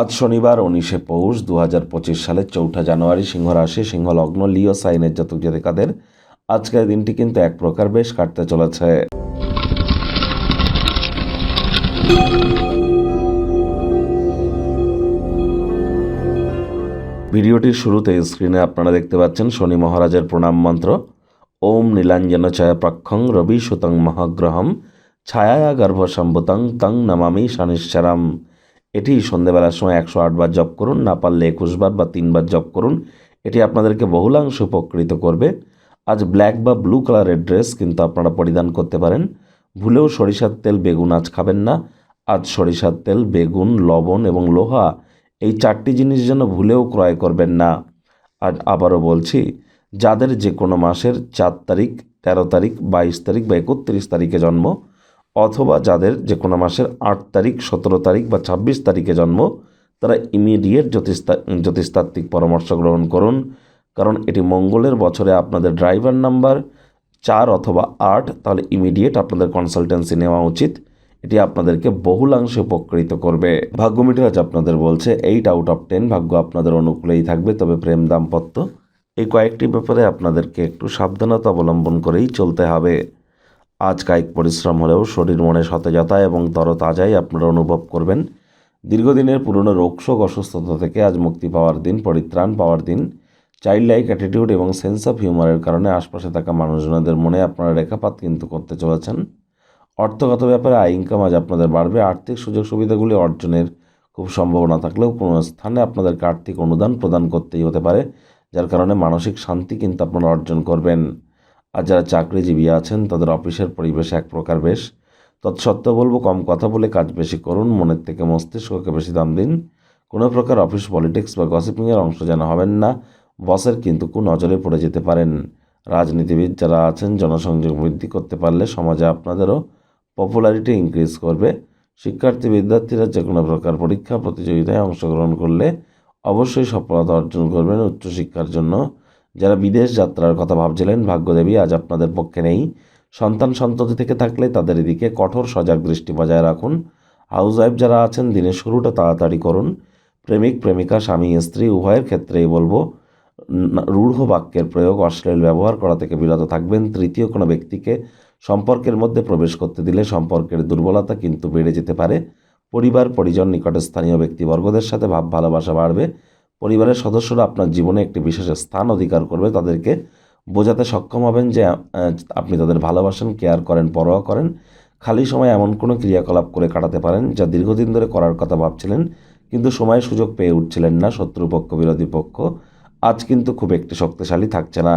আজ শনিবার, উনিশে পৌষ দু হাজার পঁচিশ সালের চৌঠা জানুয়ারি সিংহ রাশি সিংহ লগ্ন লিও, সাইনের জাতক জাতিকাদের আজকের দিনটি কিন্তু এক প্রকার বেশ কাটতে চলেছে। ভিডিওটির শুরুতে স্ক্রিনে আপনারা দেখতে পাচ্ছেন শনি মহারাজের প্রণাম মন্ত্র। ওম নীলাঞ্জন ছায়া প্রক্ষং রবি সুতং মহাগ্রহম ছায়া গর্ভ সম্ভুতং তং নমামি শনিশ্চরম এটি সন্ধেবেলার সময় একশো আটবার জপ করুন, না পারলে একুশবার বা তিনবার জপ করুন। এটি আপনাদেরকে বহুলাংশ উপকৃত করবে। আজ ব্ল্যাক বা ব্লু কালারের ড্রেস কিন্তু আপনারা পরিধান করতে পারেন। ভুলেও সরিষার তেল, বেগুন আজ খাবেন না। আজ সরিষার তেল, বেগুন, লবণ এবং লোহা এই চারটি জিনিস যেন ভুলেও ক্রয় করবেন না। আজ আবারও বলছি, যাদের যে কোনো মাসের চার তারিখ, তেরো তারিখ, বাইশ তারিখ বা একত্রিশ তারিখে জন্ম অথবা যাদের যে কোনো মাসের আট তারিখ, সতেরো তারিখ বা ছাব্বিশ তারিখে জন্ম, তারা ইমিডিয়েট জ্যোতিষতা জ্যোতিষতাত্ত্বিক পরামর্শ গ্রহণ করুন। কারণ এটি মঙ্গলের বছরে আপনাদের ড্রাইভার নাম্বার চার অথবা আট, তাহলে ইমিডিয়েট আপনাদের কনসালটেন্সি নেওয়া উচিত। এটি আপনাদেরকে বহুলাংশে উপকৃত করবে। ভাগ্য মিটার আজ আপনাদের বলছে এইট আউট অফ টেন ভাগ্য আপনাদের অনুকূলেই থাকবে, তবে প্রেম দাম্পত্য। এই কয়েকটি ব্যাপারে আপনাদেরকে একটু সাবধানতা অবলম্বন করেই চলতে হবে। আজ কায়িক পরিশ্রম হলেও শরীর মনে সতেজতা এবং তরতাজাই আপনারা অনুভব করবেন। দীর্ঘদিনের পুরনো রোগশোক অসুস্থতা থেকে আজ মুক্তি পাওয়ার দিন, পরিত্রাণ পাওয়ার দিন। চাইল্ড লাইক অ্যাটিটিউড এবং সেন্স অফ হিউমারের কারণে আশপাশে থাকা মানুষজনদের মনে আপনারা রেখাপাত কিন্তু করতে চলেছেন। অর্থগত ব্যাপারে আয় ইনকাম আজ আপনাদের বাড়বে। আর্থিক সুযোগ সুবিধাগুলি অর্জনের খুব সম্ভাবনা থাকলেও কোনো স্থানে আপনাদেরকে আর্থিক অনুদান প্রদান করতেই হতে পারে, যার কারণে মানসিক শান্তি কিন্তু আপনারা অর্জন করবেন। আর যারা চাকরিজীবী আছেন, তাদের অফিসের পরিবেশ এক প্রকার বেশ। তৎসত্ত্বেও বলব, কম কথা বলে কাজ বেশি করুন, মনের থেকে মস্তিষ্ককে বেশি দাম দিন। কোনো প্রকার অফিস পলিটিক্স বা গসিপিংয়ের অংশ যেন হবেন না, বসের কিন্তু কু নজরে পড়ে যেতে পারেন। রাজনীতিবিদ যারা আছেন, জনসংযোগ বৃদ্ধি করতে পারলে সমাজে আপনাদেরও পপুলারিটি ইনক্রিজ করবে। শিক্ষার্থী, বিদ্যার্থীরা যে কোনো প্রকার পরীক্ষা, প্রতিযোগিতায় অংশগ্রহণ করলে অবশ্যই সফলতা অর্জন করবেন উচ্চশিক্ষার জন্য। যারা বিদেশ যাত্রার কথা ভাবছিলেন, ভাগ্যদেবী, আজ আপনাদের পক্ষে নেই। সন্তান সন্ততি থেকে থাকলে তাদের এদিকে কঠোর সজাগ দৃষ্টি বজায় রাখুন। হাউস ওয়াইফ যারা আছেন, দিনের শুরুটা তাড়াতাড়ি করুন। প্রেমিক, প্রেমিকা, স্বামী, স্ত্রী, উভয়ের ক্ষেত্রেই বলব রূঢ় বাক্যের প্রয়োগ, অশ্লীল ব্যবহার করা থেকে বিরত থাকবেন। তৃতীয় কোনো ব্যক্তিকে সম্পর্কের মধ্যে প্রবেশ করতে দিলে সম্পর্কের দুর্বলতা কিন্তু বেড়ে যেতে পারে। পরিবার, পরিজন নিকটে স্থানীয় ব্যক্তিবর্গদের সাথে ভাব, ভালোবাসা বাড়বে। পরিবারের সদস্যরা আপনার জীবনে একটি বিশেষ স্থান অধিকার করবে, তাদেরকে বোঝাতে সক্ষম হবেন যে আপনি তাদের ভালোবাসেন কেয়ার করেন, পরোয়া করেন। খালি সময় এমন কোনো ক্রিয়াকলাপ করে কাটাতে পারেন যা দীর্ঘদিন ধরে করার কথা ভাবছিলেন, কিন্তু সময় সুযোগ পেয়ে উঠছিলেন না শত্রুপক্ষ, বিরোধী পক্ষ। আজ কিন্তু খুব একটি শক্তিশালী থাকছে না।